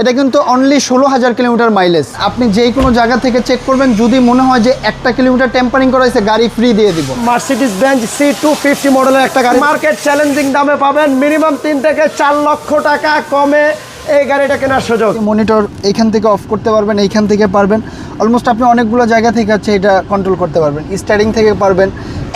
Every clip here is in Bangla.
এটা কিন্তু অনলি ষোলো হাজার কিলোমিটার মাইলেজ আপনি যে কোনো জায়গা থেকে চেক করবেন যদি মনে হয় যে একটা কিলোমিটার টেম্পারিং করা হয়েছে গাড়ি ফ্রি দিয়ে দিব। Mercedes Benz C two fifty মডেলের একটা গাড়ি। মার্কেট চ্যালেঞ্জিং দামে পাবেন মিনিমাম তিন থেকে চার লক্ষ টাকা কমে এই গাড়িটা কেনার সুযোগ। মনিটর এইখান থেকে অফ করতে পারবেন এইখান থেকে পারবেন। অলমোস্ট আপনি অনেকগুলো জায়গা থেকে আছে এটা কন্ট্রোল করতে পারবেন। স্টারিং থেকে পারবেন।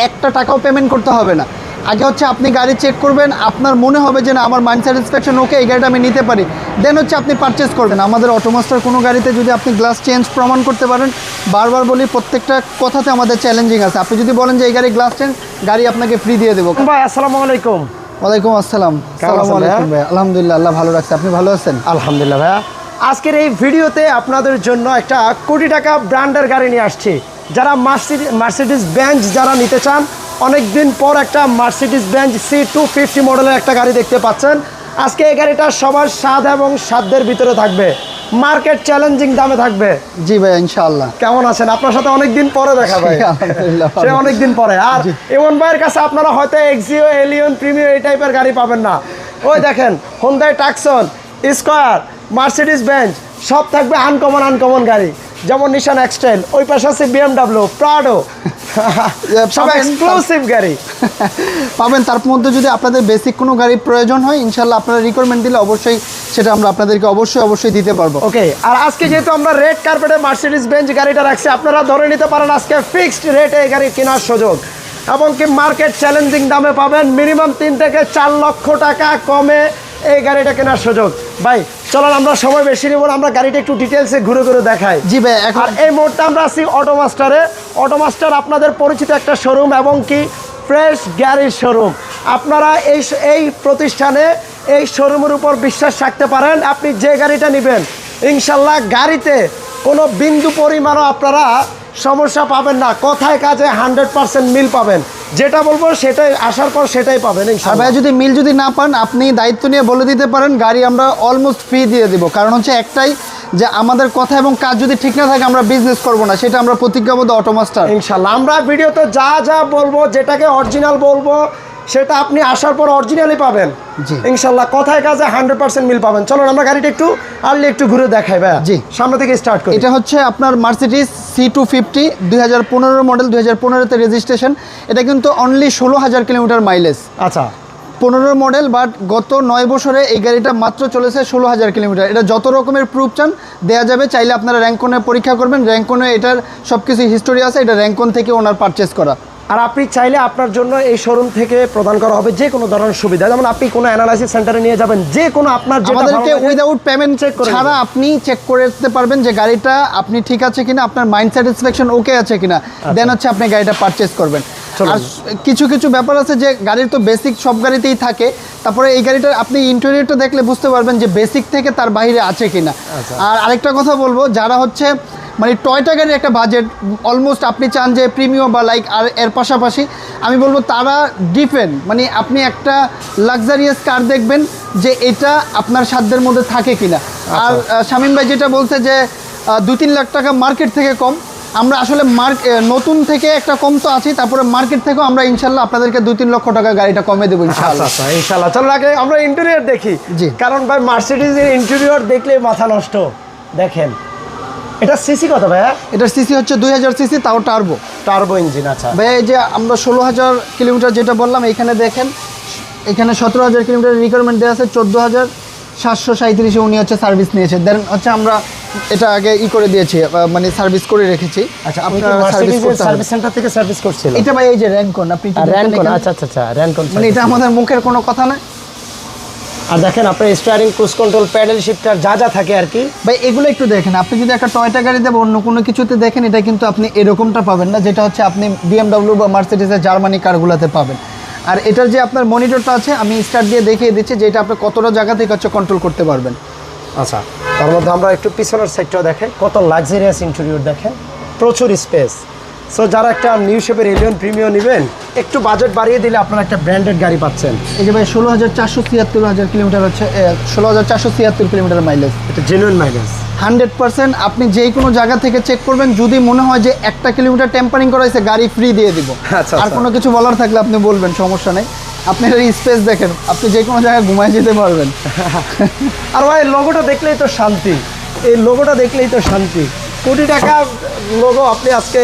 একটা টাকাও পেমেন্ট করতে হবে না। আগে হচ্ছে আপনি গাড়ি চেক করবেন আপনার মনে হবে যে না আমার মাইন্ড স্যাটিসফ্যাকশন ওকে এই গাড়িটা আমি নিতে পারি। দেন হচ্ছে আপনি পারচেস করবেন। আমাদের অটোমাস্টার কোনো গাড়িতে যদি আপনি গ্লাস চেঞ্জ প্রমাণ করতে পারেন বারবার বলি প্রত্যেকটা কথাতে আমাদের চ্যালেঞ্জিং আছে। আপনি যদি বলেন যে এই গাড়ি গ্লাস চেঞ্জ গাড়ি আপনাকে ফ্রি দিয়ে দেবো। ভাই আসসালামু আলাইকুম। ওয়ালাইকুম আসসালাম। আসসালামু আলাইকুম ভাই আলহামদুলিল্লাহ আল্লাহ ভালো রাখছে। আপনি ভালো আছেন? আলহামদুলিল্লাহ ভাইয়া। আজকের এই ভিডিওতে আপনাদের জন্য একটা কোটি টাকা ব্র্যান্ডের গাড়ি নিয়ে আসছি। যারা মার্সিডিজ বেঞ্চ যারা নিতে চান অনেক দিন পর একটা Mercedes Benz C two fifty মডেলের একটা গাড়ি দেখতে পাচ্ছেন। আজকে এই গাড়িটা সবার স্বাদ এবং সাধ্যের ভিতরে থাকবে। মার্কেট চ্যালেঞ্জিং দামে থাকবে। জি ভাই ইনশাআল্লাহ। কেমন আছেন? আপনার সাথে অনেক দিন পরে দেখা ভাই। আলহামদুলিল্লাহ সে ভালো। অনেক দিন পরে। আর এমন ভাইয়ের কাছে আপনারা হয়তো এক্সিও এলিয়ন প্রিমিয়ার এই টাইপের গাড়ি পাবেন না। ওই দেখেন Hyundai Tucson square Mercedes Benz সব থাকবে আনকমন আনকমন গাড়ি। যেমন নিশান এক্সটেল ওই পাশে আছে বিএমডাব্লিউ প্রাডো সব এক্সক্লুসিভ গাড়ি। পাবেন তার মধ্যে যদি আপনাদের বেসিক কোনো গাড়ি প্রয়োজন হয় ইনশাল্লাহ আপনারা রিকোয়ারমেন্ট দিলে অবশ্যই সেটা আমরা আপনাদেরকে অবশ্যই অবশ্যই দিতে পারব। ওকে আর আজকে যেহেতু আমরা রেড কার্পেটে মার্সিডিজ বেঞ্চ গাড়িটা রাখছি আপনারা ধরে নিতে পারেন আজকে ফিক্সড রেটে এই গাড়ি কেনার সুযোগ। এমনকি মার্কেট চ্যালেঞ্জিং দামে পাবেন মিনিমাম তিন থেকে চার লক্ষ টাকা কমে এই গাড়িটা কেনার সুযোগ। ভাই চলুন আমরা সময় বেশি নেব আমরা গাড়িটা একটু ডিটেলসে ঘুরে ঘুরে দেখাই। জি ভাই এখন এই মুহূর্তে আমরা আছি অটোমাস্টারে অটোমাস্টার আপনাদের পরিচিত একটা শোরুম এবং কি? ফ্রেশ গ্যারেজ শোরুম আপনারা এই এই প্রতিষ্ঠানে এই শোরুমের উপর বিশ্বাস রাখতে পারেন আপনি যে গাড়িটা নেবেন ইনশাল্লাহ গাড়িতে কোনো বিন্দু পরিমাণও আপনারা সমস্যা পাবেন না। কথায় কাজে হান্ড্রেড পার্সেন্ট মিল পাবেন। যেটা বলব সেটাই আসার পর সেটাই পাবেন ভাইয়া ভাই যদি মিল যদি না পান আপনি দায়িত্ব নিয়ে বলে দিতে পারেন গাড়ি আমরা অলমোস্ট ফ্রি দিয়ে দিব। কারণ হচ্ছে একটাই যে আমাদের কথা এবং কাজ যদি ঠিক না থাকে আমরা বিজনেস করব না। সেটা আমরা প্রতিজ্ঞাবদ্ধ অটোমাস্টার ইনশাল্লাহ। আমরা ভিডিওতে যা যা বলব যেটাকে অরিজিনাল বলব সেটা আপনি আসার পর অরিজিনালই পাবেন। ইনশাল্লাহ কথায় কাজে হান্ড্রেড পার্সেন্ট মিল পাবেন। চলুন আমরা গাড়িটা একটু আর্লি একটু ঘুরে দেখাই ভাই জি। সামনে থেকে স্টার্ট করি। এটা হচ্ছে আপনার মার্সিডিস সি টু ফিফটি দুই মডেল দুই হাজার পনেরোতে রেজিস্ট্রেশন এটা কিন্তু অনলি ষোলো হাজার কিলোমিটার মাইলেজ আচ্ছা। পনেরো মডেল বাট গত নয় বছরে এই গাড়িটা মাত্র চলেছে ষোলো হাজার কিলোমিটার। এটা যত রকমের প্রুফ চান দেওয়া যাবে। চাইলে আপনারা র্যাঙ্কনে পরীক্ষা করবেন। র্যাঙ্কনে এটার সব কিছু হিস্টোরি আছে। এটা র্যাঙ্কন থেকে ওনার পারচেস করা। আর আপনি চাইলে আপনার জন্য এই শোরুম থেকে প্রদান করা হবে যে কোনো ধরনের সুবিধা। যেমন আপনি কোনো অ্যানালাইসিস সেন্টারে নিয়ে যাবেন যে কোনো আপনার আমাদেরকে উইদাউট পেমেন্ট চেক করে ছাড়া আপনি চেক করে দিতে পারবেন যে গাড়িটা আপনি ঠিক আছে কিনা আপনার মাইন্ড স্যাটিসফ্যাকশন ওকে আছে কিনা। দেন হচ্ছে আপনি গাড়িটা পারচেস করবেন। আর কিছু কিছু ব্যাপার আছে যে গাড়ির তো বেসিক সব গাড়িতেই থাকে। তারপরে এই গাড়িটা আপনি ইন্টেরিয়রটা দেখলে বুঝতে পারবেন যে বেসিক থেকে তার বাইরে আছে কিনা। আচ্ছা। আর আরেকটা কথা বলব যারা হচ্ছে মানে টয়টা গাড়ির একটা বাজেট অলমোস্ট আপনি চান যে প্রিমিয়াম বা লাইক আর এর পাশাপাশি আমি বলব তারা ডিফেন্ড মানে আপনি একটা লাক্সারিয়াস কার দেখবেন যে এটা আপনার সাধ্যের মধ্যে থাকে কিনা। আর আহ, শামীম ভাই যেটা বলছে যে দু তিন লাখ টাকা মার্কেট থেকে কম আমরা আসলে মার্ক নতুন থেকে একটা কম তো আছি তারপরে মার্কেট থেকেও আমরা ইনশাল্লাহ আপনাদেরকে দুই তিন লক্ষ টাকা গাড়িটা কমে দেবো আচ্ছা ইনশাল্লাহ। আচ্ছা ইনশাল্লাহ। চলো আগে আমরা ইন্টেরিয়র দেখি। জি। কারণ ভাই মার্সিডিজের ইন্টেরিয়র দেখলে মাথা নষ্ট। দেখেন এটা সিসি কত ভাইয়া? এটার সিসি হচ্ছে দুই হাজার সিসি তাও টার্বো টার্বো ইঞ্জিন আচ্ছা। ভাই এই যে আমরা ষোলো হাজার কিলোমিটার যেটা বললাম এখানে দেখেন এখানে সতেরো হাজার কিলোমিটার রিকোয়ারমেন্ট দেওয়া আছে চোদ্দ হাজার সাতশো সাঁত্রিশে উনি হচ্ছে সার্ভিস নিয়েছে। দেন হচ্ছে আমরা এটা আগে ই করে দিয়েছি মানে সার্ভিস করে রেখেছি। আচ্ছা আপনার সার্ভিস সার্ভিস সেন্টার থেকে সার্ভিস করছিল এটা ভাই এই যে র্যাঙ্কন আপনি এখানে। আচ্ছা আচ্ছা আচ্ছা র্যানকন মানে এটা আমাদের মুখের কোনো কথা না। আর দেখেন আপনার steering cruise control paddle shifter যা যা থাকে আর কি। ভাই এগুলো একটু দেখেন। আপনি যদি একটা টয়টা গাড়িতে বা অন্য কোনো কিছুতে দেখেন এটা কিন্তু আপনি এরকমটা পাবেন না যেটা হচ্ছে আপনি বিএমডাব্লিউ বা মার্সিডিসের জার্মানি কারগুলোতে পাবেন। আর এটার যে আপনার মনিটরটা আছে আমি স্টার্ট দিয়ে দেখিয়ে দিচ্ছি যে এটা আপনি কতটা জায়গা থেকে হচ্ছে কন্ট্রোল করতে পারবেন। আচ্ছা তার মধ্যে আমরা একটু পিছনের সাইডটাও দেখেন কত লাক্সারিয়াস ইন্টেরিয়র দেখেন প্রচুর স্পেস সো যারা একটা নিউ শেপের এলিয়ন প্রিমিয়াম নেবেন একটু বাজেট বাড়িয়ে দিলে আপনারা একটা ব্র্যান্ডেড গাড়ি পাচ্ছেন। এই যে ভাই ষোলো হাজার চারশো ছিয়াত্তর হাজার কিলোমিটার হচ্ছে ষোলো হাজার চারশো ছিয়াত্তর কিলোমিটার মাইলেজ এটা জেনুইন মাইলেজ হান্ড্রেড পার্সেন্ট আপনি যেই কোনো জায়গা থেকে চেক করবেন যদি মনে হয় যে একটা কিলোমিটার টেম্পারিং করা হয়েছে গাড়ি ফ্রি দিয়ে দিব। আচ্ছা, আর আচ্ছা। কোনো কিছু বলার থাকলে আপনি বলবেন সমস্যা নেই। আপনি এর স্পেস দেখেন আপনি যে কোনো জায়গায় ঘুমায় যেতে পারবেন। আর ভাই লোগোটা দেখলেই তো শান্তি। এই লোগোটা দেখলেই তো শান্তি। কোটি টাকা লোগো আপনি আজকে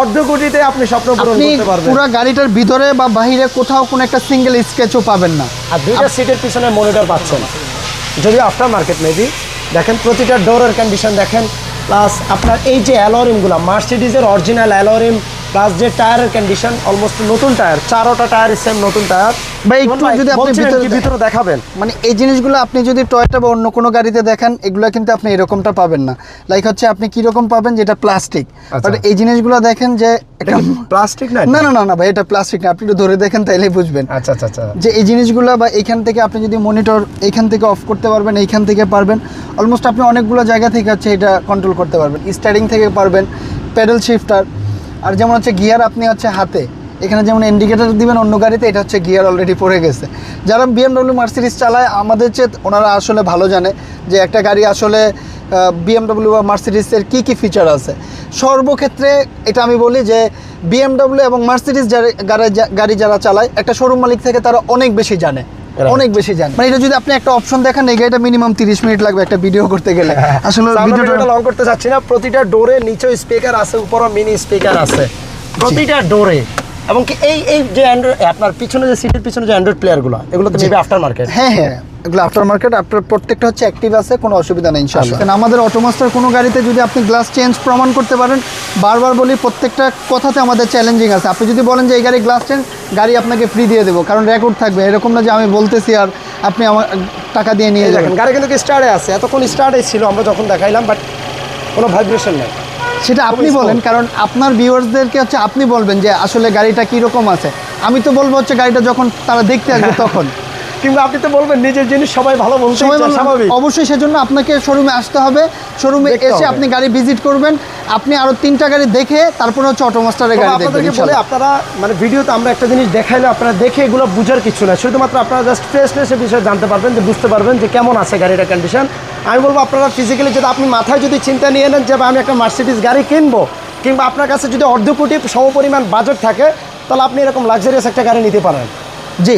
অর্ধ কোটিতে আপনি স্বপ্ন পূরণ করতে পারবেন। পুরো গাড়িটার ভিতরে বা বাহিরে কোথাও কোনো একটা সিঙ্গেল স্কেচও পাবেন না। আর দুইটা সিটের পিছনে মনিটর পাচ্ছেন। যদি আফটার মার্কেট মেবি দেখেন প্রতিটা ডোরের কন্ডিশন দেখেন প্লাস আপনার এই যে অ্যালোরিমগুলো মার্সিডিজের অরিজিনাল অ্যালোরিম প্লাস যে টায়ারের কন্ডিশন অলমোস্ট নতুন টায়ার চারোটা টায়ার সেম নতুন টায়ার ভাই, একটু যদি আপনি ভিতরে ভিতরে দেখাবেন। মানে এই জিনিসগুলো আপনি যদি টয়টা বা অন্য কোনো গাড়িতে দেখেন এগুলো কিন্তু আপনি এরকমটা পাবেন না। লাইক হচ্ছে আপনি কীরকম পাবেন যেটা প্লাস্টিক আচ্ছা। বাট এই জিনিসগুলো দেখেন যে প্লাস্টিক না না না না ভাই এটা প্লাস্টিক না। আপনি একটু ধরে দেখেন তাইলেই বুঝবেন। আচ্ছা আচ্ছা আচ্ছা। যে এই জিনিসগুলো বা এইখান থেকে আপনি যদি মনিটর এইখান থেকে অফ করতে পারবেন এইখান থেকে পারবেন। অলমোস্ট আপনি অনেকগুলো জায়গা থেকে হচ্ছে এটা কন্ট্রোল করতে পারবেন। স্টারিং থেকে পারবেন। প্যাডেল শিফটার আর যেমন হচ্ছে গিয়ার আপনি হচ্ছে হাতে, এখানে যেমন ইন্ডিকেটার দিবেন অন্য গাড়িতে, এটা হচ্ছে গিয়ার অলরেডি পড়ে গেছে যারা বিএমডব্লিউ মার্সিডিস চালায়, আমাদের চেয়ে ওনারা আসলে ভালো জানে যে একটা গাড়ি আসলে বিএমডব্লিউ বা মার্সিডিসের কী কী ফিচার আছে সর্বক্ষেত্রে এটা আমি বলি যে বিএমডব্লিউ এবং মার্সিডিস গাড়ি গাড়ি যারা চালায়, একটা শোরুম মালিক থেকে তারা অনেক বেশি জানে. অনেক বেশি যান। মানে এটা যদি আপনি একটা অপশন দেখেন এই গাড়িটা মিনিমাম তিরিশ মিনিট লাগবে একটা ভিডিও করতে গেলে। আসলে ভিডিওটা লং করতে চাচ্ছি না প্রতিটা ডোরে নিচে স্পিকার আছে উপরে মিনি স্পিকার আছে। প্রতিটা ডোরে এবং কি এই এই যে অ্যান্ড্রয়েড আপনার পিছনে যে সিটের পিছনে যে অ্যান্ড্রয়েড প্লেয়ারগুলো এগুলো তো মেবি আফটার মার্কেট হ্যাঁ হ্যাঁ। এগুলো আফটার মার্কেট আপনার প্রত্যেকটা হচ্ছে অ্যাক্টিভ আছে কোনো অসুবিধা নেই ইনশাআল্লাহ। কারণ আমাদের অটোমাস্টার কোনো গাড়িতে যদি আপনি গ্লাস চেঞ্জ প্রমাণ করতে পারেন বারবার বলি প্রত্যেকটা কথাতে আমাদের চ্যালেঞ্জিং আছে। আপনি যদি বলেন যে এই গাড়ি গ্লাস চেঞ্জ গাড়ি আপনাকে ফ্রি দিয়ে দেবো কারণ রেকর্ড থাকবে। এরকম না যে আমি বলতেছি আর আপনি আমার টাকা দিয়ে নিয়ে যাবেন। গাড়ি কিন্তু স্টার্টে আছে? এতক্ষণ স্টার্টে ছিল আমরা যখন দেখাইলাম বাট কোনো ভাইব্রেশন নেই। সেটা আপনি বলেন কারণ আপনার ভিউয়ার্সদেরকে হচ্ছে আপনি বলবেন যে আসলে গাড়িটা কীরকম আছে। আমি তো বলব হচ্ছে গাড়িটা যখন তারা দেখতে আসবে তখন। কিংবা আপনি তো বলবেন নিজের জিনিস সবাই ভালো স্বাভাবিক। অবশ্যই সেজন্য আপনাকে শোরুমে আসতে হবে। শোরুমে এসে আপনি গাড়ি ভিজিট করবেন। আপনি আরও তিনটা গাড়ি দেখে তারপরে হচ্ছে অটোমাস্টারের গাড়ি দেখবেন আপনাদেরকে বলে আপনারা মানে ভিডিওতে আমরা একটা জিনিস দেখাইলে আপনারা দেখে এগুলো বুঝার কিছু না শুধুমাত্র আপনারা জাস্ট ফ্রেশনেসের বিষয়ে জানতে পারবেন যে বুঝতে পারবেন যে কেমন আছে গাড়িটার কন্ডিশন আমি বলব আপনারা ফিজিক্যালি যদি আপনি মাথায় যদি চিন্তা নিয়ে নেন যে বা আমি একটা মার্সিডিস গাড়ি কিনবো কিংবা আপনার কাছে যদি অর্ধ কোটি সমপরিমাণ বাজেট থাকে তাহলে আপনি এরকম লাক্সারিয়াস একটা গাড়ি নিতে পারেন। জি।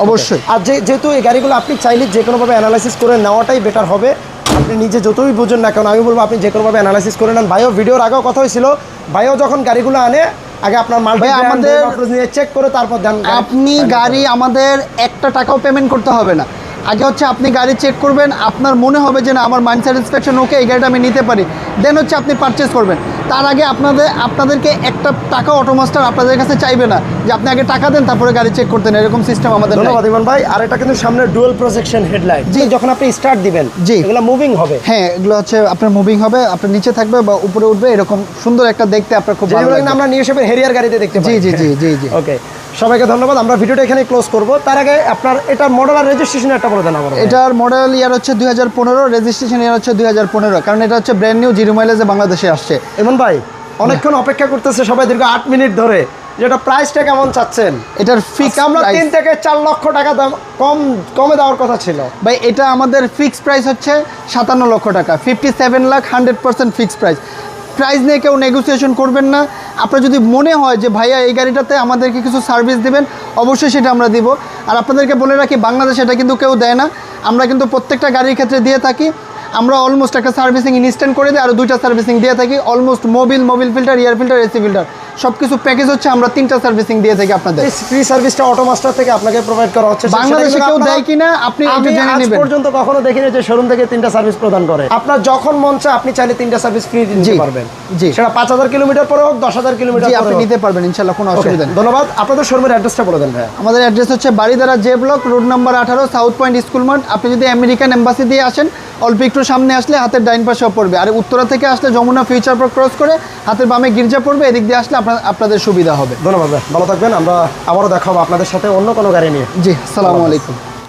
অবশ্যই। আর যেহেতু এই গাড়িগুলো আপনি চাইলে যে কোনোভাবে অ্যানালাইসিস করে নেওয়াটাই বেটার হবে। আপনি নিজে যতই বুঝুন না কেন আমি বলব আপনি যে কোনোভাবে অ্যানালাইসিস করে নেন। ভাইও ভিডিওর আগেও কথা হয়েছিল ভাইও যখন গাড়িগুলো আনে আগে আপনার মাল ভাই, আমাদের- চেক করে তারপর দেন আপনি গাড়ি আমাদের একটা টাকাও পেমেন্ট করতে হবে না। আগে হচ্ছে আপনি গাড়ি চেক করবেন আপনার মনে হবে যে না আমার মাইন্ড স্যাটিসফ্যাকশন ওকে এই গাড়িটা আমি নিতে পারি। দেন হচ্ছে আপনি পারচেস করবেন। তার আগে আপনাদের আপনাদেরকে একটা টাকা অটোমাস্টার আপনাদের কাছে চাইবে না যে আপনি আগে টাকা দেন তারপরে গাড়ি চেক করতেন এরকম সিস্টেম আমাদের ধন্যবাদ ইমন ভাই। আর এটা কিন্তু সামনে ডুয়েল প্রজেকশন হেডলাইট জি। যখন আপনি স্টার্ট দিবেন জি। এগুলো মুভিং হবে। হ্যাঁ এগুলো হচ্ছে আপনার মুভিং হবে আপনার নিচে থাকবে বা উপরে উঠবে এরকম সুন্দর একটা দেখতে আপনার খুব ভালো লাগবে। আমরা নিয়ে এসে হেরিয়ার গাড়িতে দেখতে জি জি জি জি জি। ওকে সবাইকে ধন্যবাদ আমরা ভিডিওটা এখানে ক্লোজ করব। তার আগে আপনার এটা মডেল আর রেজিস্ট্রেশন একটা বলে দেন আমার এটার মডেল ইয়ার হচ্ছে দুই হাজার পনেরো রেজিস্ট্রেশন ইয়ার হচ্ছে দুই হাজার পনেরো কারণ এটা হচ্ছে ব্র্যান্ড নিউ জিরো মাইলেজে বাংলাদেশে আসছে। এমন ভাই অনেকক্ষণ অপেক্ষা করতেছে সবাই দীর্ঘ আট মিনিট ধরে। যেটা প্রাইসটা কেমন চাচ্ছেন? এটার ফিক্স আমরা তিন থেকে চার লক্ষ টাকা দাম কম কমে দেওয়ার কথা ছিল। ভাই এটা আমাদের ফিক্স প্রাইস হচ্ছে সাতান্ন লক্ষ টাকা fifty seven lakh hundred percent fix price price নিয়ে কেউ নেগোসিয়েশন করবেন না আপনার যদি মনে হয় যে ভাইয়া এই গাড়িটাতে আমাদেরকে কিছু সার্ভিস দেবেন, অবশ্যই সেটা আমরা দিব। আর আপনাদেরকে বলে রাখি, বাংলাদেশে এটা কিন্তু কেউ দেয় না। আমরা কিন্তু প্রত্যেকটা গাড়ির ক্ষেত্রে দিয়ে থাকি। আমরা অলমোস্ট একটা সার্ভিসিং ইনস্ট্যান্ট করে দিই, আর দুইটা সার্ভিসিং দিয়ে থাকি। Almost mobil mobil filter air filter AC filter সব কিছু প্যাকেজ হচ্ছে আমরা তিনটা সার্ভিসিং দিয়ে থাকি আপনাদের। এই ফ্রি সার্ভিসটা অটোমাস্টার থেকে আপনাকে প্রোভাইড করা হচ্ছে। বাংলাদেশে কেউ দেয় কিনা আপনি একটু জেনে নেবেন। পর্যন্ত কখনো দেখিনি যে শোরুম থেকে তিনটা সার্ভিস প্রদান করে। আপনার যখন মন চায় আপনি চাইলে তিনটা সার্ভিস ফ্রি দিতে পারবেন। জি। সেটা পাঁচ হাজার কিলোমিটার পরে হোক দশ হাজার কিলোমিটার পরে আপনি নিতে পারবেন ইনশাল্লাহ কোনো অসুবিধা নেই। ধন্যবাদ। আপনাদের শোরুমের অ্যাড্রেসটা বলে দেন ভাইয়া। আমাদের অ্যাড্রেস হচ্ছে Baridhara J block road number আঠারো সাউথ পয়েন্ট স্কুল মাঠ আপনি যদি আমেরিকান এম্বাসি দিয়ে আসেন অল্প একটু সামনে আসলে হাতের ডাইন পাশে পড়বে। আর উত্তরা থেকে আসলে যমুনা ফিউচার পার্ক ক্রস করে হাতের বামে গির্জা পড়বে এদিক দিয়ে আসলে আপনাদের সুবিধা হবে। ধন্যবাদ ভালো থাকবেন আমরা আবারও দেখাবো আপনাদের সাথে অন্য কোনো গাড়ি নিয়ে। জি আসসালামু আলাইকুম।